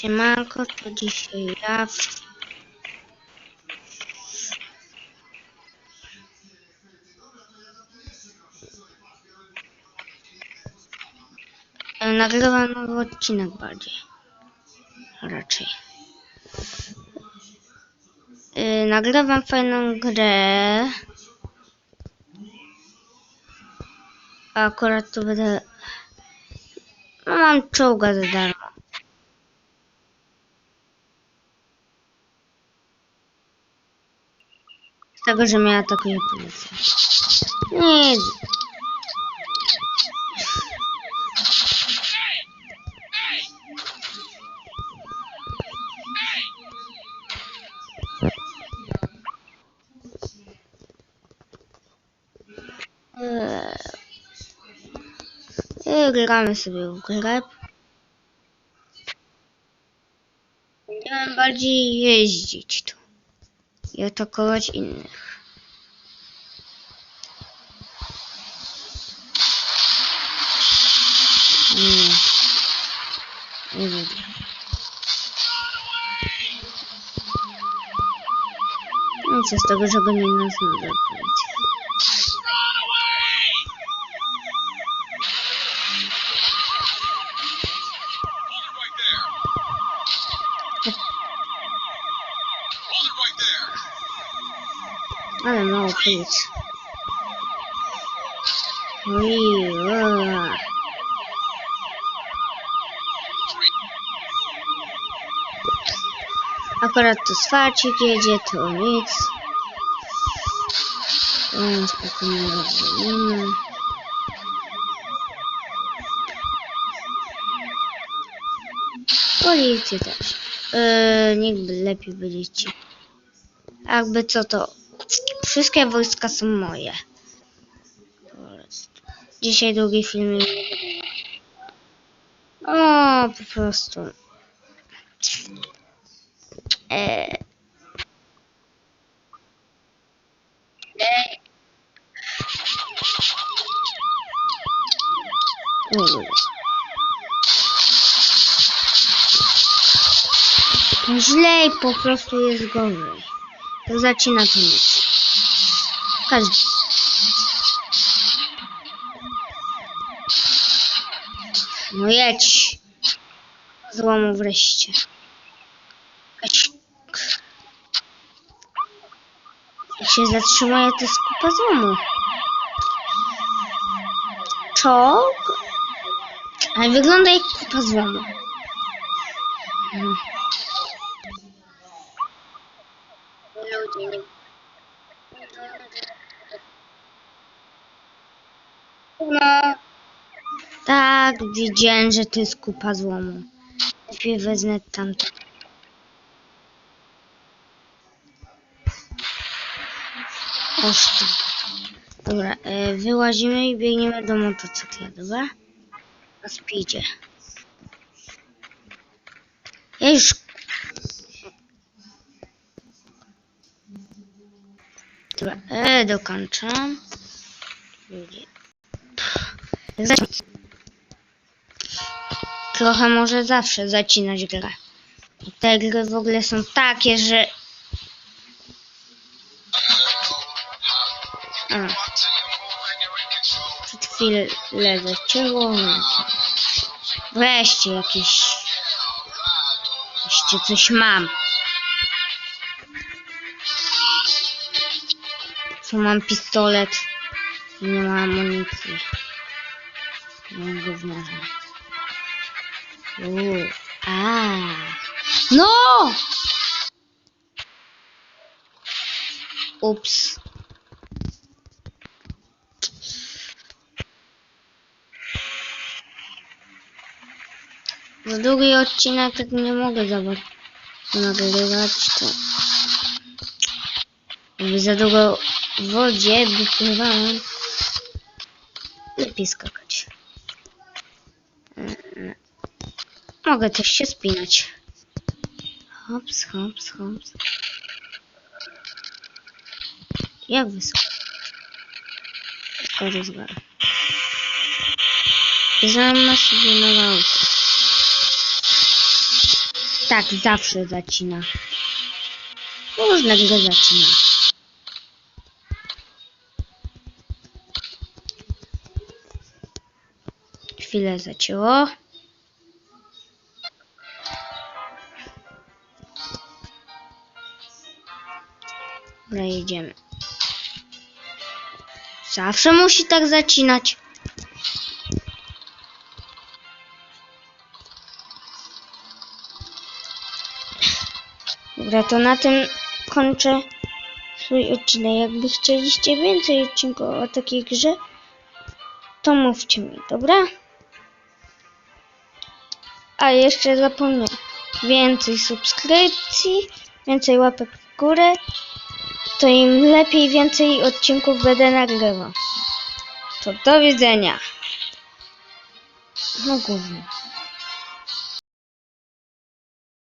Siemanko, to dzisiaj ja. E, Nagrywam nowy odcinek bardziej. Raczej. E, Nagrywam fajną grę. A Akurat to będę... No mam czołga za darmo. Tego, że mnie atakuje policja. Nic. Eee. Gramy sobie w grę. Będziemy bardziej jeździć tu i atakować innych. Nie. Nie lubię. No co z tego, że go nie nazwę Ale mało ua. Akurat tu swarcik jedzie, to nic. Spokojnie rozwalimy. Policję też. Yy, niech by lepiej ci. Jakby co to. Wszystkie wojska są moje. Dzisiaj długi filmik. O, po prostu. E... E... Lubię. Źle po prostu jest gorzej. To zaczyna to mieć. Każdy. No jedź. Złomu wreszcie. Jedź. Jak się zatrzymuje, to jest kupa złomu. Czołg? Ale wygląda jak kupa złomu. No. Ludzie nie... No. Tak, widziałem, że to jest kupa złomu. Lepiej wezmę tamto. Oszty. Dobra, e, wyłazimy i biegniemy do motocykla, dobra? Na speedzie. Ja już... Dobra, e, dokończam. Trochę może zawsze zacinać grę. Te gry w ogóle są takie, że... A. Przed chwilę zacięło. Wreszcie jakieś... Wreszcie coś mam. Tu mam pistolet. Nie ma amunicji. Nie gówniarza. Uuu. A. No! Ups. Za długi odcinek tak nie mogę zabrać. Nagrywać to. Jakby za długo w wodzie by pływałem. Lepiej skakać. Mogę też się spinać. Hops, hops, hops. Jak wysoko? Wszystko rozwalę. Bierzemy sobie na auto. Tak, zawsze zacina. Różnego zacina. Chwilę zacięło. Dobra, jedziemy. Zawsze musi tak zacinać. Dobra, to na tym kończę swój odcinek. Jakby chcieliście więcej odcinków o takiej grze, to mówcie mi, dobra? A jeszcze zapomniałem. Więcej subskrypcji, więcej łapek w górę, to im lepiej więcej odcinków będę nagrywał. To do widzenia. No gówno.